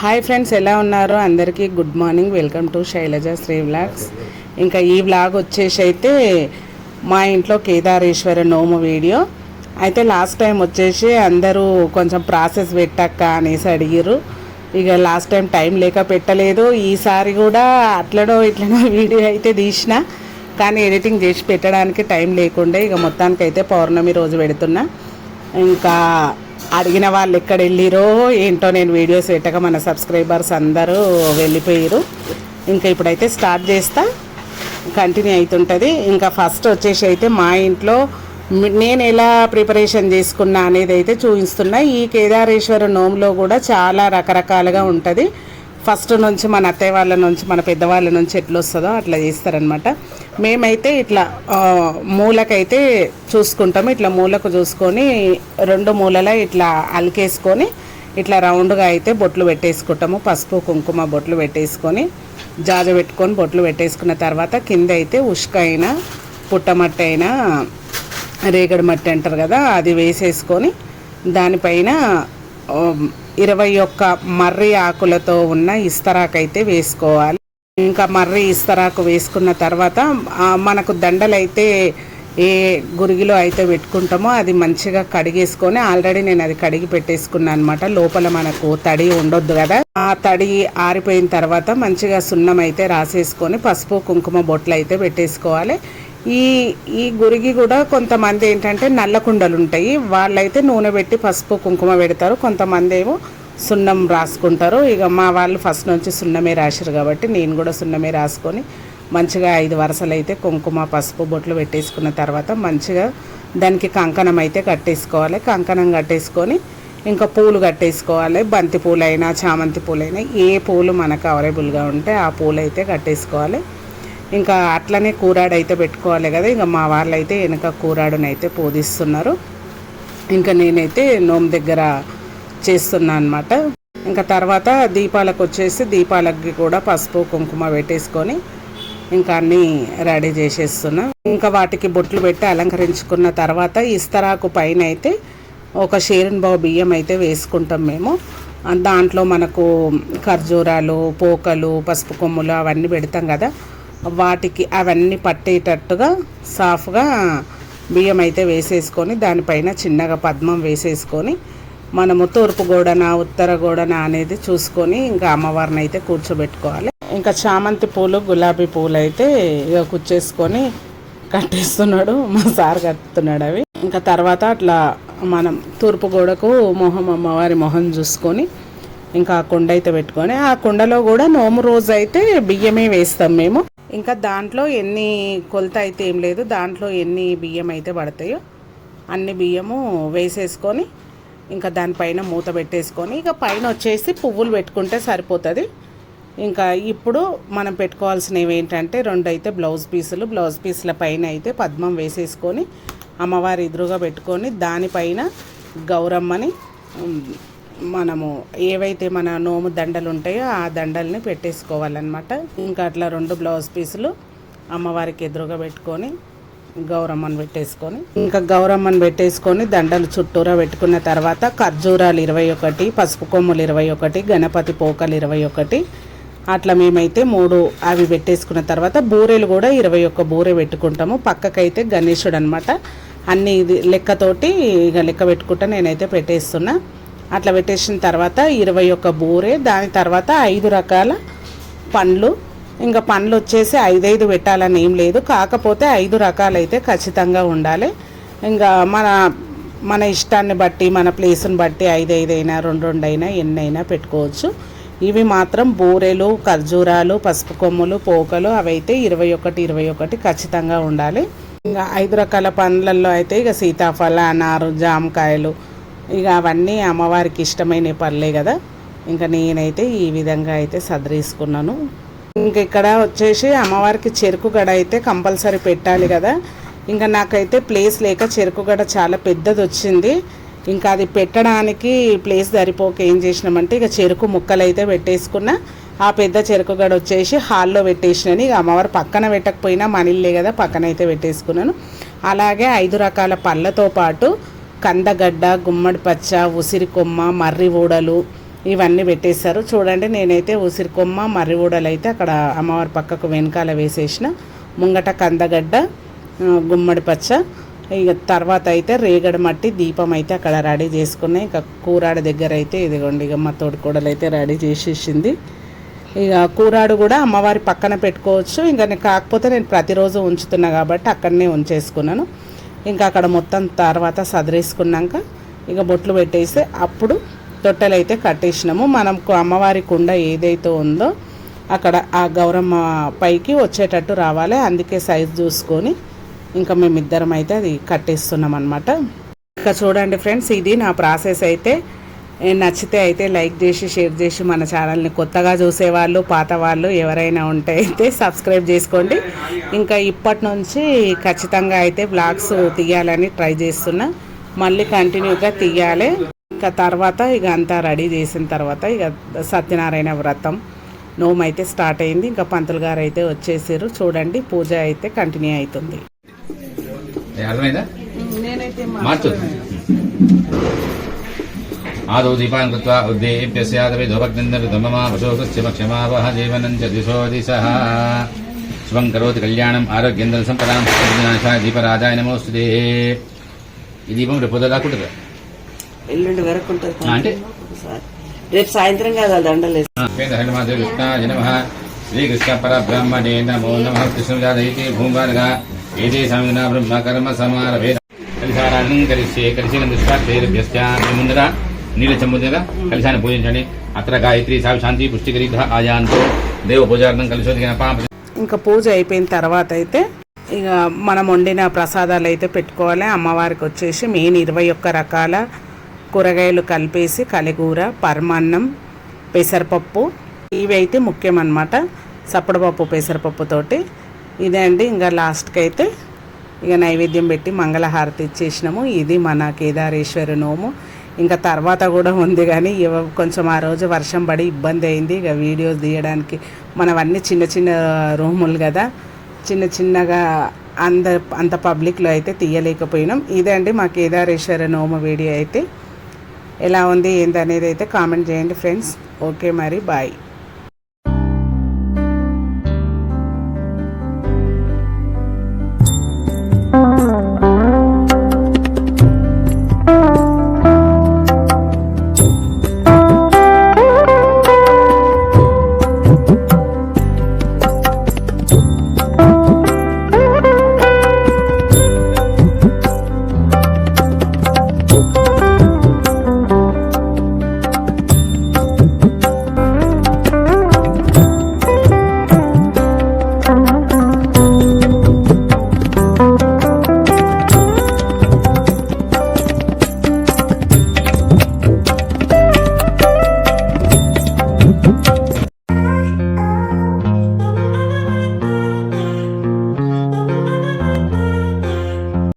Hi friends ఎలా ఉన్నారు? అందరికీ good morning welcome to Shailaja Sri vlogs ఇంకా ఈ వ్లాగ్ వచ్చేసి అయితే మా ఇంట్లో కేదారేశ్వర నోము వీడియో అయితే లాస్ట్ టైం వచ్చేసి అందరూ కొంచెం ప్రాసెస్ పెట్టక్క అనేసి అడిగిరు ఇక లాస్ట్ టైం టైం లేక పెట్టలేదు. ఈసారి కూడా అట్లనో ఇట్లనో వీడియో అయితే తీసిన. కానీ ఎడిటింగ్ చేసి పెట్టడానికి టైం లేకుండే. ఇక మొత్తానికి అయితే పౌర్ణమి రోజు పెడుతున్నా. ఇంకా అడిగిన వాళ్ళు ఎక్కడ వెళ్ళిరో ఏంటో నేను వీడియోస్ పెట్టక మన సబ్స్క్రైబర్స్ అందరూ వెళ్ళిపోయారు ఇంకా ఇప్పుడైతే స్టార్ట్ చేస్తా. కంటిన్యూ అవుతుంటుంది ఇంకా ఫస్ట్ వచ్చేసి అయితే మా ఇంట్లో నేను ఎలా ప్రిపరేషన్ చేసుకున్నా అనేది అయితే చూపిస్తున్నా. ఈ కేదారేశ్వర నోములో కూడా చాలా రకరకాలుగా ఉంటుంది. ఫస్ట్ నుంచి మన అత్తయ్య వాళ్ళ నుంచి మన పెద్దవాళ్ళ నుంచి ఎట్లా వస్తుందో అట్లా చేస్తారనమాట మేమైతే ఇట్లా మూలకైతే చూసుకుంటాము. ఇట్లా మూలకు చూసుకొని రెండు మూలల ఇట్లా అలికేసుకొని ఇట్లా రౌండ్గా అయితే బొట్లు పెట్టేసుకుంటాము. పసుపు కుంకుమ బొట్లు పెట్టేసుకొని జాజ పెట్టుకొని బొట్లు పెట్టేసుకున్న తర్వాత కింద అయితే ఉష్క అయినా పుట్టమట్టి అయినా రేగడి మట్టి అంటారు కదా అది వేసేసుకొని దానిపైన ఇరవై ఒక్క మర్రి ఆకులతో ఉన్న ఇస్తరాకైతే వేసుకోవాలి. ఇంకా మర్రి ఇస్తరాకు వేసుకున్న తర్వాత మనకు దండలైతే ఏ గురిగిలో అయితే పెట్టుకుంటామో అది మంచిగా కడిగేసుకొని ఆల్రెడీ నేను అది కడిగి పెట్టేసుకున్నాను అనమాట లోపల మనకు తడి ఉండొద్దు కదా. ఆ తడి ఆరిపోయిన తర్వాత మంచిగా సున్నం అయితే రాసేసుకొని పసుపు కుంకుమ బొట్లు అయితే పెట్టేసుకోవాలి. ఈ ఈ గురిగి కూడా కొంతమంది ఏంటంటే నల్ల కుండలు ఉంటాయి. వాళ్ళైతే నూనె పెట్టి పసుపు కుంకుమ పెడతారు. కొంతమంది ఏమో సున్నం రాసుకుంటారు. ఇక మా వాళ్ళు ఫస్ట్ నుంచి సున్నమే రాశారు కాబట్టి నేను కూడా సున్నమే రాసుకొని మంచిగా ఐదు వరుసలు అయితే కుంకుమ పసుపు బొట్లు పెట్టేసుకున్న తర్వాత మంచిగా దానికి కంకణం అయితే కట్టేసుకోవాలి. కంకణం కట్టేసుకొని ఇంకా పూలు కట్టేసుకోవాలి. బంతి పూలైనా చామంతి పూలైనా ఏ పూలు మనకు అవైలబుల్గా ఉంటే ఆ పూలు అయితే కట్టేసుకోవాలి. ఇంకా అట్లనే కూరాడు అయితే పెట్టుకోవాలి కదా. ఇంకా మా వాళ్ళు అయితే వెనక కూరాడునైతే పూజిస్తున్నారు ఇంకా నేనైతే నోమ్ దగ్గర చేస్తున్నా అనమాట ఇంకా తర్వాత దీపాలకు వచ్చేసి దీపాలకి కూడా పసుపు కుంకుమ పెట్టేసుకొని ఇంకా అన్నీ రెడీ చేసేస్తున్నా. ఇంకా వాటికి బొట్లు పెట్టి అలంకరించుకున్న తర్వాత ఇస్తరాకు పైన అయితే ఒక షేరన్ బావు బియ్యం అయితే వేసుకుంటాం మేము. దాంట్లో మనకు ఖర్జూరాలు పోకలు పసుపు కొమ్ములు అవన్నీ పెడతాం కదా. వాటికి అవన్నీ పట్టేటట్టుగా సాఫ్గా బియ్యం అయితే వేసేసుకొని దానిపైన చిన్నగా పద్మం వేసేసుకొని మనము తూర్పు గోడన ఉత్తర గోడన అనేది చూసుకొని ఇంకా అమ్మవారిని అయితే కూర్చోబెట్టుకోవాలి. ఇంకా చామంతి పూలు గులాబీ పూలు అయితే ఇక కుచ్చేసుకొని కట్టేస్తున్నాడు మా సార్ కట్టుతున్నాడు అవి. ఇంకా తర్వాత అట్లా మనం తూర్పు గోడకు మొహం అమ్మవారి మొహం చూసుకొని ఇంకా ఆ కుండ అయితే పెట్టుకొని ఆ కుండలో కూడా నోము రోజు అయితే బియ్యమే వేస్తాం మేము. ఇంకా దాంట్లో ఎన్ని కొలత అయితే ఏం లేదు దాంట్లో ఎన్ని బియ్యం అయితే పడతాయో అన్ని బియ్యము వేసేసుకొని ఇంకా దానిపైన మూత పెట్టేసుకొని ఇక పైన వచ్చేసి పువ్వులు పెట్టుకుంటే సరిపోతుంది. ఇంకా ఇప్పుడు మనం పెట్టుకోవాల్సినవి ఏంటంటే రెండు అయితే బ్లౌజ్ పీసులు బ్లౌజ్ పీసుల పైన అయితే పద్మం వేసేసుకొని అమ్మవారి ఎదురుగా పెట్టుకొని దానిపైన గౌరమ్మని మనము ఏవైతే మన నోము దండలు ఉంటాయో ఆ దండల్ని పెట్టేసుకోవాలన్నమాట. ఇంకా అట్లా రెండు బ్లౌజ్ పీసులు అమ్మవారికి ఎదురుగా పెట్టుకొని గౌరమ్మని పెట్టేసుకొని ఇంకా గౌరమ్మని పెట్టేసుకొని దండలు చుట్టూరా పెట్టుకున్న తర్వాత ఖర్జూరాలు ఇరవై ఒకటి పసుపు కొమ్ములు ఇరవై ఒకటి గణపతి పోకలు ఇరవై ఒకటి అట్లా మేమైతే మూడు అవి పెట్టేసుకున్న తర్వాత బూరెలు కూడా ఇరవై ఒక్క బూరె పెట్టుకుంటాము. పక్కకైతే గణేశుడు అనమాట అన్ని ఇది లెక్కతోటి ఇక లెక్క పెట్టుకుంటా నేనైతే పెట్టేస్తున్నా. అట్లా పెట్టేసిన తర్వాత ఇరవై ఒక్క బూరె దాని తర్వాత ఐదు రకాల పండ్లు. ఇంకా పండ్లు వచ్చేసి ఐదైదు పెట్టాలని ఏం లేదు. కాకపోతే ఐదు రకాలైతే ఖచ్చితంగా ఉండాలి. ఇంకా మన మన ఇష్టాన్ని బట్టి మన ప్లేస్ని బట్టి ఐదైదైనా రెండు రెండు అయినా ఎన్నైనా పెట్టుకోవచ్చు. ఇవి మాత్రం బూరెలు ఖర్జూరాలు పసుపు కొమ్ములు పోకలు అవైతే ఇరవై ఒకటి ఇరవై ఒకటి ఖచ్చితంగా ఉండాలి. ఇంకా ఐదు రకాల పండ్లల్లో అయితే ఇక సీతాఫల అనారు జామకాయలు ఇక అవన్నీ అమ్మవారికి ఇష్టమైన పళ్ళే కదా. ఇంకా నేనైతే ఈ విధంగా అయితే సదరేసుకున్నాను. ఇంక ఇక్కడ వచ్చేసి అమ్మవారికి చెరుకు గడ అయితే కంపల్సరీ పెట్టాలి కదా. ఇంకా నాకైతే ప్లేస్ లేక చెరుకు గడ చాలా పెద్దది వచ్చింది ఇంకా అది పెట్టడానికి ప్లేస్ సరిపోక ఏం చేసినామంటే ఇక చెరుకు ముక్కలు అయితే పెట్టేసుకున్నా. ఆ పెద్ద చెరుకు గడ వచ్చేసి హాల్లో పెట్టేసినాను. ఇక అమ్మవారు పక్కన పెట్టకపోయినా మనీళ్ళే కదా పక్కన అయితే పెట్టేసుకున్నాను. అలాగే ఐదు రకాల పళ్ళతో పాటు కందగడ్డ గుమ్మడి పచ్చ ఉసిరి కొమ్మ మర్రి ఊడలు ఇవన్నీ పెట్టేశారు. చూడండి నేనైతే ఉసిరి కొమ్మ మర్రి ఊడలు అయితే అక్కడ అమ్మవారి పక్కకు వెనకాల వేసేసిన ముంగట కందగడ్డ గుమ్మడి పచ్చ. ఇక తర్వాత అయితే రేగడి మట్టి దీపం అయితే అక్కడ రెడీ చేసుకున్నాయి. ఇక కూరాడు దగ్గర అయితే ఇదిగోండి ఇక మా తోడుకోడలు అయితే రెడీ చేసేసింది. ఇక కూరాడు కూడా అమ్మవారి పక్కన పెట్టుకోవచ్చు. ఇంకా నేను కాకపోతే నేను ప్రతిరోజు ఉంచుతున్నా కాబట్టి అక్కడనే ఉంచేసుకున్నాను. ఇంకా అక్కడ మొత్తం తర్వాత సదిరేసుకున్నాక ఇక బొట్లు పెట్టేసి అప్పుడు తొట్టెలు అయితే కట్టేసినాము. మనం అమ్మవారి కుండ ఏదైతే ఉందో అక్కడ ఆ గౌరమ్మ పైకి వచ్చేటట్టు రావాలి. అందుకే సైజ్ చూసుకొని ఇంకా మేమిద్దరం అయితే అది కట్టేస్తున్నాం అనమాట ఇంకా చూడండి ఫ్రెండ్స్ ఇది నా ప్రాసెస్ అయితే. నచ్చితే అయితే లైక్ చేసి షేర్ చేసి మన ఛానల్ని కొత్తగా చూసేవాళ్ళు పాత వాళ్ళు ఎవరైనా ఉంటే అయితే సబ్స్క్రైబ్ చేసుకోండి. ఇంకా ఇప్పటి నుంచి ఖచ్చితంగా అయితే బ్లాగ్స్ తీయాలని ట్రై చేస్తున్నా. మళ్ళీ కంటిన్యూగా తీయాలి. ఇంకా తర్వాత ఇక అంతా రెడీ చేసిన తర్వాత ఇక సత్యనారాయణ వ్రతం నోము అయితే స్టార్ట్ అయింది. ఇంకా పంతులు గారు అయితే వచ్చేసారు. చూడండి పూజ అయితే కంటిన్యూ అవుతుంది. నేనైతే ఉద్దేప్యస్యాదవి ధూపగ్నందవిధమమా వశోకస్య క్షమావహ జీవనం చ దిశో దిశః శుభం కరోతి కళ్యాణం ఆరోగ్యందం సంపదాం వినాశాయ దీపరాజాయ నమోస్తుతే ఈ దీపం రేపు పొద్దున దాకుంటుంది ఎల్లుండి వరకు ఉంటుంది. అంటే? రేపు సాయంత్రం కాదు ఆ దండలు హనుమాదేవి కృష్ణాయ నమ. శ్రీకృష్ణ పరబ్రహ్మణే నమో నమ. కృష్ణజాదైతే భూమార్గా ఏదే సమిన బ్రహ్మ కర్మ సమారభేద. కలిసారాన్ని కలిసి కలిసిన మీ ముందర నీళ్ళ చెంబుదగా పూజించండి. అత్ర గాయత్రి సావి శాంతి పుష్టికరిత ఆయాంతో దేవ పూజార్థం కలిసి ఇంకా పూజ అయిపోయిన తర్వాత అయితే ఇక మనం వండిన ప్రసాదాలు అయితే పెట్టుకోవాలి. అమ్మవారికి వచ్చేసి మెయిన్ ఇరవై ఒక్క రకాల కూరగాయలు కలిపేసి కలిగూర పరమాన్నం పెసరపప్పు. ఇవి అయితే ముఖ్యం అన్నమాట సప్పడపప్పు పెసరపప్పుతోటి ఇదే అండి ఇంకా లాస్ట్కి అయితే ఇక నైవేద్యం పెట్టి మంగళహారతి ఇచ్చేసినాము. ఇది మన కేదారేశ్వరి నోము. ఇంకా తర్వాత కూడా ఉంది కానీ కొంచెం ఆ రోజు వర్షం పడి ఇబ్బంది అయింది. ఇక వీడియోస్ తీయడానికి మనవన్నీ చిన్న చిన్న రూములు కదా చిన్న చిన్నగా అంద అంత పబ్లిక్లో అయితే తీయలేకపోయినాం. ఇదే అండి మా కేదారేశ్వర నోమ వీడియో అయితే. ఎలా ఉంది ఏందనేది అయితే కామెంట్ చేయండి ఫ్రెండ్స్. ఓకే మరి బాయ్.